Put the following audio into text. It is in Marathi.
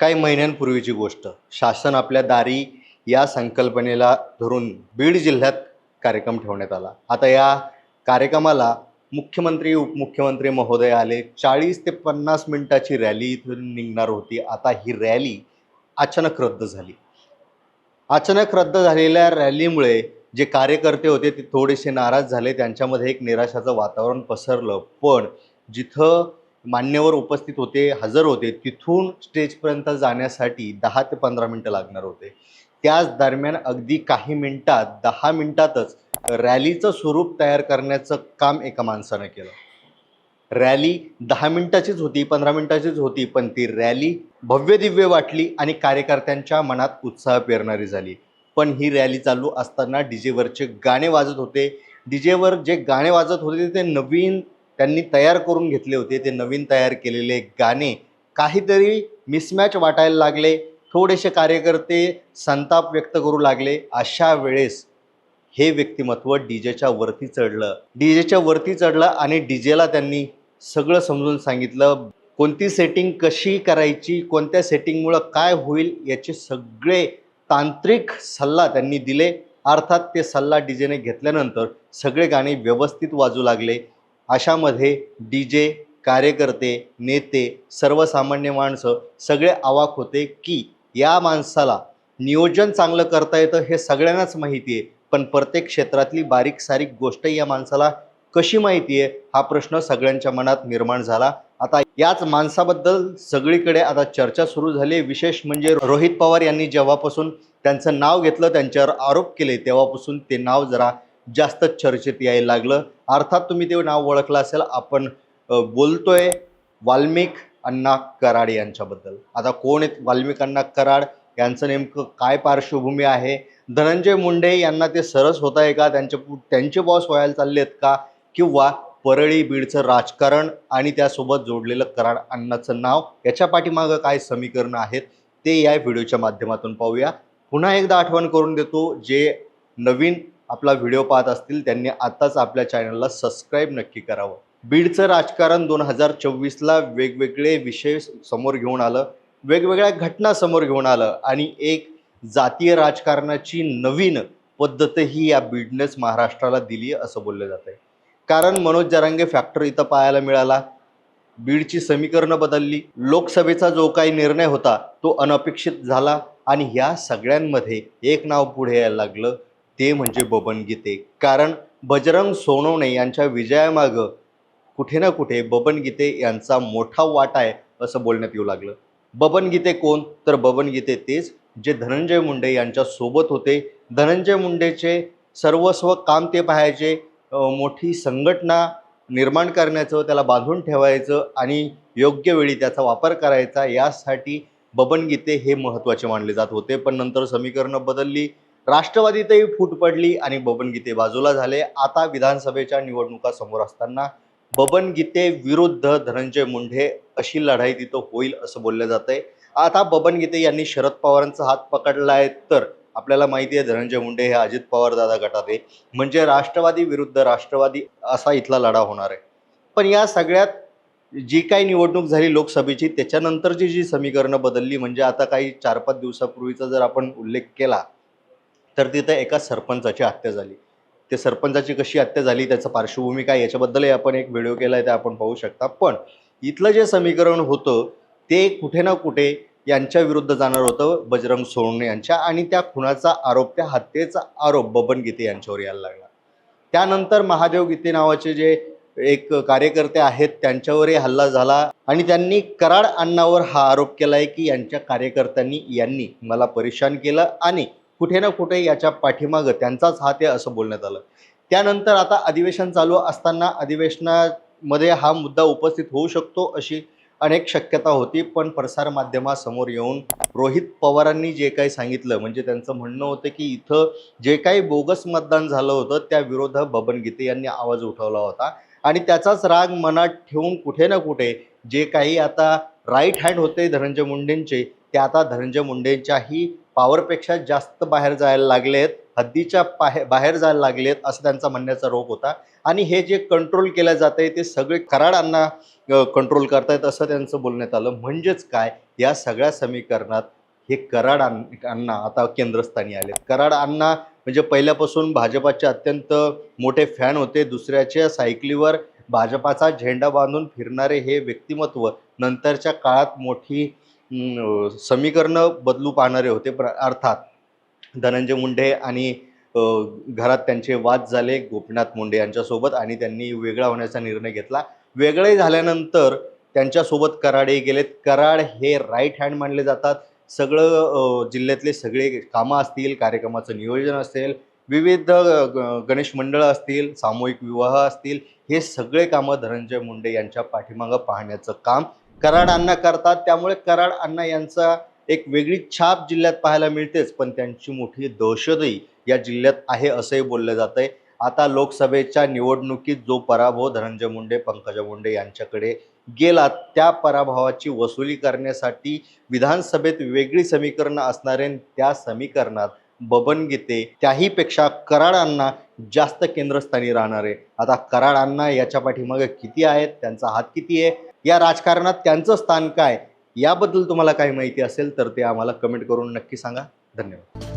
काही महिन्यांपूर्वीची गोष्ट. शासन आपल्या दारी या संकल्पनेला धरून बीड जिल्ह्यात कार्यक्रम ठेवण्यात आला. आता या कार्यक्रमाला मुख्यमंत्री उपमुख्यमंत्री महोदय आले. चाळीस ते पन्नास मिनिटाची रॅली इथून निघणार होती. आता ही रॅली अचानक रद्द झाली. अचानक रद्द झालेल्या रॅलीमुळे जे कार्यकर्ते होते ते थोडेसे नाराज झाले. त्यांच्यामध्ये एक निराशाचं वातावरण पसरलं. पण जिथं मान्यवर उपस्थित होते हजर होते तिथून स्टेजपर्यंत जाण्यासाठी दहा ते पंधरा मिनटं लागणार होते. त्याच दरम्यान अगदी काही मिनिटात दहा मिनिटातच रॅलीचं स्वरूप तयार करण्याचं काम एका माणसानं केलं. रॅली दहा मिनिटाचीच होती पंधरा मिनिटाचीच होती पण ती रॅली भव्य दिव्य वाटली आणि कार्यकर्त्यांच्या मनात उत्साह पेरणारी झाली. पण ही रॅली चालू असताना डीजेवरचे गाणे वाजत होते. डीजेवर जे गाणे वाजत होते ते नवीन त्यांनी तयार करून घेतले होते ते नवीन तयार केलेले गाणे. काहीतरी मिसमॅच वाटायला लागले. थोडेसे कार्यकर्ते संताप व्यक्त करू लागले. अशा वेळेस हे व्यक्तिमत्व डीजेच्या वरती चढलं. डीजेच्या वरती चढलं आणि डीजेला त्यांनी सगळं समजून सांगितलं कोणती सेटिंग कशी करायची कोणत्या सेटिंगमुळं काय होईल याचे सगळे तांत्रिक सल्ला त्यांनी दिले. अर्थात ते सल्ला डीजेने घेतल्यानंतर सगळे गाणे व्यवस्थित वाजू लागले. अशामध्ये डी जे कार्यकर्ते नेते सर्वसामान्य माणसं सगळे आवाक होते की या माणसाला नियोजन चांगलं करता येतं हे सगळ्यांनाच माहिती आहे. पण प्रत्येक क्षेत्रातली बारीक सारीक गोष्ट या माणसाला कशी माहिती आहे? हा प्रश्न सगळ्यांच्या मनात निर्माण झाला. आता याच माणसाबद्दल सगळीकडे आता चर्चा सुरू झाली. विशेष म्हणजे रोहित पवार यांनी जेव्हापासून त्यांचं नाव घेतलं त्यांच्यावर आरोप केले तेव्हापासून ते नाव जरा जास्त चर्चेत यायला लागलं. अर्थात तुम्ही ते नाव ओळखलं असेल आपण बोलतोय वाल्मिक अण्णा कराड यांच्याबद्दल. आता कोण आहेत वाल्मिक अण्णा कराड? यांचं नेमकं काय पार्श्वभूमी आहे? धनंजय मुंडे यांना ते सरस होत आहे का? त्यांचे पु- त्यांचे बॉस व्हायला चालले आहेत का? किंवा परळी बीडचं राजकारण आणि त्यासोबत जोडलेलं कराड अण्णाचं नाव? याच्या पाठीमागं काय समीकरणं आहेत? ते या व्हिडिओच्या माध्यमातून पाहूया. पुन्हा एकदा आठवण करून देतो जे नवीन आपला व्हिडिओ पाहत असतील त्यांनी आताच आपल्या चॅनलला सबस्क्राईब नक्की करावं. बीडचं राजकारण दोन हजार चोवीसला वेगवेगळे विषय समोर घेऊन आलं वेगवेगळ्या घटना समोर घेऊन आलं आणि एक जातीय राजकारणाची नवीन पद्धतही या बीडनेच महाराष्ट्राला दिली असं बोललं जात आहे कारण मनोज जरांगे फॅक्टर इथं पाहायला मिळाला. बीडची समीकरणं बदलली. लोकसभेचा जो काही निर्णय होता तो अनपेक्षित झाला आणि ह्या सगळ्यांमध्ये एक नाव पुढे यायला लागलं. ते म्हणजे बबन गीते. कारण बजरंग सोनवणे यांच्या विजयामागं कुठे ना कुठे बबन गीते यांचा मोठा वाटा आहे असं बोलण्यात येऊ लागलं. बबन गीते कोण? तर बबन गीते तेच जे धनंजय मुंडे यांच्या सोबत होते. धनंजय मुंडेचे सर्वस्व काम ते पाहायचे. मोठी संघटना निर्माण करण्याचं त्याला बांधून ठेवायचं आणि योग्य वेळी त्याचा वापर करायचा यासाठी बबन गीते हे महत्त्वाचे मानले जात होते. पण नंतर समीकरणं बदलली. राष्ट्रवादीतही फूट पडली आणि बबन गीते बाजूला झाले. आता विधानसभेच्या निवडणुका समोर असताना बबन गीते विरुद्ध धनंजय मुंडे अशी लढाई तिथं होईल असं बोललं जात आहे आता बबन गीते यांनी शरद पवारांचा हात पकडला आहे तर आपल्याला माहिती आहे धनंजय मुंडे हे अजित पवार दादा गटात आहे म्हणजे राष्ट्रवादी विरुद्ध राष्ट्रवादी असा इथला लढा होणार आहे. पण या सगळ्यात जी काही निवडणूक झाली लोकसभेची त्याच्यानंतरची जी समीकरणं बदलली म्हणजे आता काही चार पाच दिवसापूर्वीचा जर आपण उल्लेख केला तर तिथं एका सरपंचाची हत्या झाली. ते सरपंचाची कशी हत्या झाली त्याचं पार्श्वभूमी काय याच्याबद्दलही आपण एक व्हिडिओ केला आहे ते आपण पाहू शकता. पण इथलं जे समीकरण होतं ते कुठे ना कुठे यांच्या विरुद्ध जाणार होतं बजरंग सोनवणे यांच्या आणि त्या खुनाचा आरोप त्या हत्येचा आरोप बबन गीते यांच्यावर यायला लागला. त्यानंतर महादेव गीते नावाचे जे एक कार्यकर्ते आहेत त्यांच्यावरही हल्ला झाला आणि त्यांनी कराड अण्णावर हा आरोप केला आहे की यांच्या कार्यकर्त्यांनी यांनी मला परेशान केलं आणि कुठे ना कुठे याच्या पाठीमागं त्यांचाच हात आहे असं बोलण्यात आलं. त्यानंतर आता अधिवेशन चालू असताना अधिवेशनामध्ये हा मुद्दा उपस्थित होऊ शकतो अशी अनेक शक्यता होती पण प्रसारमाध्यमासमोर येऊन रोहित पवारांनी जे काही सांगितलं म्हणजे त्यांचं म्हणणं होतं की इथं जे काही बोगस मतदान झालं होतं त्या विरोधात बबन गीते यांनी आवाज उठवला होता. आणि त्याचाच राग मनात ठेवून कुठे ना कुठे जे काही आता राईट हँड होते धनंजय मुंडेंचे ते आता धनंजय मुंडेंच्याही पॉवरपेक्षा जास्त बाहेर जायला लागले आहेत हद्दीच्या बाहेर बाहेर जायला लागलेत असं त्यांचा म्हणण्याचा रोग होता. आणि हे जे कंट्रोल केलं जात आहे ते सगळे कराडांना कंट्रोल करतायत असं त्यांचं बोलण्यात आलं. म्हणजेच काय? या सगळ्या समीकरणात हे कराड अण्णा आता केंद्रस्थानी आले कराड अण्णा म्हणजे पहिल्यापासून भाजपाचे अत्यंत मोठे फॅन होते. दुसऱ्याच्या सायकलीवर भाजपाचा झेंडा बांधून फिरणारे हे व्यक्तिमत्व नंतरच्या काळात मोठी समीकरणं बदलू पाहणारे होते. प्र अर्थात धनंजय मुंडे आणि घरात त्यांचे वाद झाले गोपीनाथ मुंडे यांच्यासोबत आणि त्यांनी वेगळा होण्याचा निर्णय घेतला. वेगळे झाल्यानंतर त्यांच्यासोबत कराडे गेलेत. कराड हे राईट हँड मानले जातात. सगळं जिल्ह्यातले सगळे कामं असतील कार्यक्रमाचं नियोजन असेल विविध ग- गणेश मंडळं असतील सामूहिक विवाह असतील हे सगळे कामं धनंजय मुंडे यांच्या पाठीमागं पाहण्याचं काम कराड अण्णा करतात. त्यामुळे कराड अण्णा यांचा एक वेगळी छाप जिल्ह्यात पाहायला मिळतेच. पण त्यांची मोठी दहशतही या जिल्ह्यात आहे असंही बोललं जात आहे आता लोकसभेच्या निवडणुकीत जो पराभव धनंजय मुंडे पंकजा मुंडे यांच्याकडे गेला त्या पराभवाची वसुली करण्यासाठी विधानसभेत वेगळी समीकरणं असणारे आणि त्या समीकरणात बबन गीते त्याहीपेक्षा कराडांना जास्त केंद्रस्थानी राहणार. आहे आता कराडांना याच्या पाठीमागे किती आहेत? त्यांचा हात किती आहे? या राजकारणात त्यांचं स्थान काय? याबद्दल तुम्हाला काही माहिती असेल तर ते आम्हाला कमेंट करून नक्की सांगा. धन्यवाद.